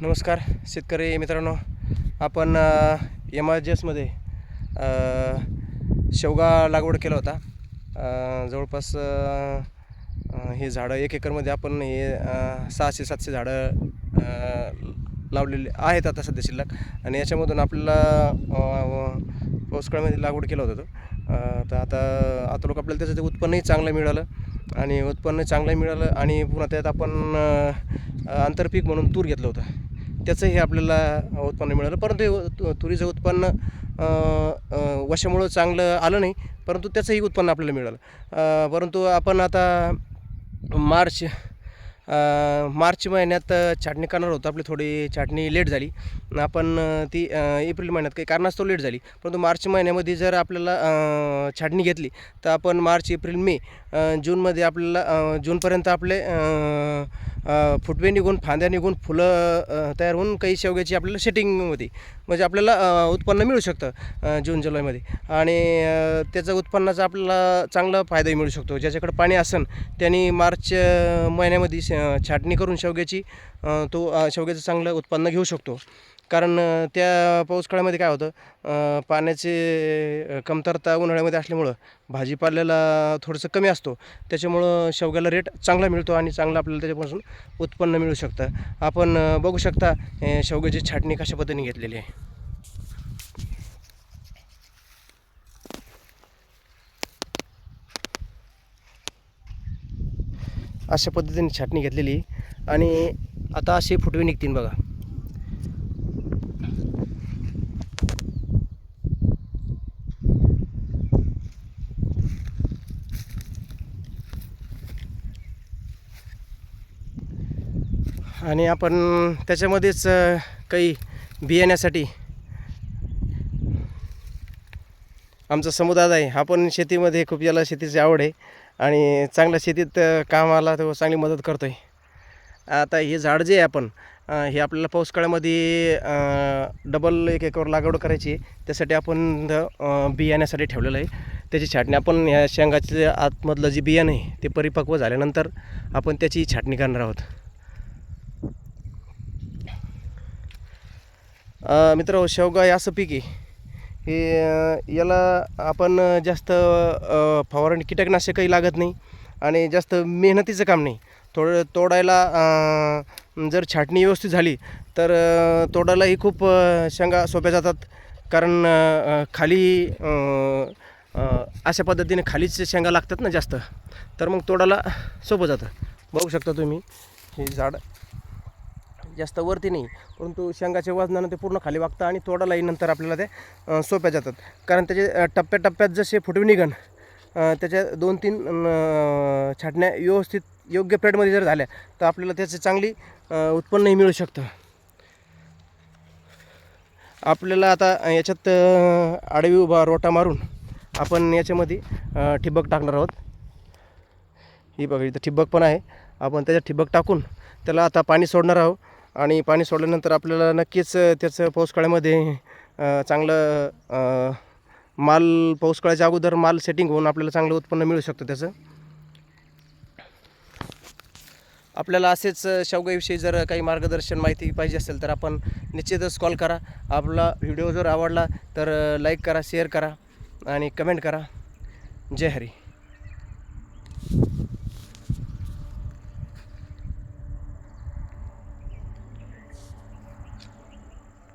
नमस्कार शेतकरी मित्रांनो. आपण एम आर जी एसमध्ये शेवगा लागवड केला होता. जवळपास हे झाडं एक एकरमध्ये आपण हे सहाशे सातशे झाडं लावलेले आहेत आता सध्या शिल्लक. आणि याच्यामधून आपल्याला अ, पावसाळ्यामध्ये लागवड केला होता तो. तर आता आता लोक आपल्याला त्याचं ते उत्पन्नही चांगलं मिळालं. आणि उत्पन्न चांगलं मिळालं आणि पुन्हा त्यात आपण आंतरपीक म्हणून तूर घेतलं होतं. त्याचंही आपल्याला उत्पन्न मिळालं. परंतु तुरीचं उत्पन्न वर्षामुळं चांगलं आलं नाही परंतु त्याचंही उत्पन्न आपल्याला मिळालं. परंतु आपण आता मार्च मार्च महिन्यात छाटणी करणार होतो. आपली थोडी छाटणी लेट झाली. आपण ती एप्रिल महिन्यात काही कारणास्तव लेट झाली. परंतु मार्च महिन्यामध्ये जर आपल्याला छाटणी घेतली तर आपण मार्च एप्रिल मे जूनमध्ये आपल्याला जूनपर्यंत आपले फुटवे निघून फांद्या निघून फुलं तयार होऊन काही शेवग्याची आपल्याला सेटिंग होती म्हणजे आपल्याला उत्पन्न मिळू शकतं जून जुलैमध्ये. आणि त्याचं उत्पन्नाचा आपल्याला चांगला फायदाही मिळू शकतो. ज्याच्याकडे पाणी असन त्यांनी मार्च महिन्यामध्ये छाटणी करून शेवग्याची तो शेवग्याचं चांगलं उत्पन्न घेऊ शकतो. कारण त्या पाऊस काळामध्ये काय होतं पाण्याची कमतरता उन्हाळ्यामध्ये असल्यामुळं भाजीपाल्याला थोडंसं कमी असतो. त्याच्यामुळं शेवग्याला रेट चांगला मिळतो आणि चांगला आपल्याला त्याच्यापासून उत्पन्न मिळू शकतं. आपण बघू शकता शेवग्याची छाटणी कशा पद्धतीने घेतलेली आहे. अशा पद्धतीने छाटणी घेतलेली आहे. आणि आता अशी फुटवे निघतील बघा. आणि आपण त्याच्यामध्येच काही बियाण्यासाठी. आमचा समुदाय आहे हा पण शेतीमध्ये खूप याला शेतीची आवड आहे आणि चांगल्या शेतीत कामाला तो चांगली मदत करतो आहे आता हे झाड जे आहे आपण हे आपल्याला पाऊस काळामध्ये डबल एक एकर लागवड करायची आहे. त्यासाठी आपण बियाण्यासाठी ठेवलेलं आहे. त्याची छाटणी आपण ह्या शेंगाचे आतमधलं जे बियाणं आहे ते परिपक्व झाल्यानंतर आपण त्याची छाटणी करणार आहोत. मित्र शेवगा हे असं पीक. आहे हे याला आपण जास्त फवारणी कीटकनाशकही लागत नाही आणि जास्त मेहनतीचं काम नाही. थोडं तोडायला जर छाटणी व्यवस्थित झाली तर तोडायलाही खूप शेंगा सोप्या जातात. कारण खाली अशा पद्धतीने खालीच शेंगा लागतात ना जास्त. तर मग तोडायला सोपं जातं. बघू शकता तुम्ही हे झाड. जास्त वरती नाही. परंतु शेंगाच्या वजनानं ते पूर्ण खाली वागतं आणि तोडालाही नंतर आपल्याला ते सोप्या जातात. कारण त्याचे टप्प्याटप्प्यात जसे फुटवे निघन त्याच्या दोन तीन छाटण्या व्यवस्थित योग्य प्लेटमध्ये जर झाल्या तर आपल्याला त्याचं चांगली उत्पन्नही मिळू शकतं. आपल्याला आता याच्यात आडवी उभा रोटा मारून आपण याच्यामध्ये ठिबक टाकणार आहोत. ही बघा इथं ठिबक पण आहे. आपण त्याच्यात ठिबक टाकून त्याला आता पाणी सोडणार आहोत. आणि पाणी सोडल्यानंतर आपल्याला नक्कीच त्याचं पाऊसकाळ्यामध्ये चांगलं माल पाऊसकाळ्याच्या अगोदर माल सेटिंग होऊन आपल्याला चांगलं उत्पन्न मिळू शकतं त्याचं. आपल्याला असेच शेवगाविषयी जर काही मार्गदर्शन माहिती पाहिजे असेल तर आपण निश्चितच कॉल करा. आपला व्हिडिओ जर आवडला तर लाईक करा शेअर करा आणि कमेंट करा. जय हरी.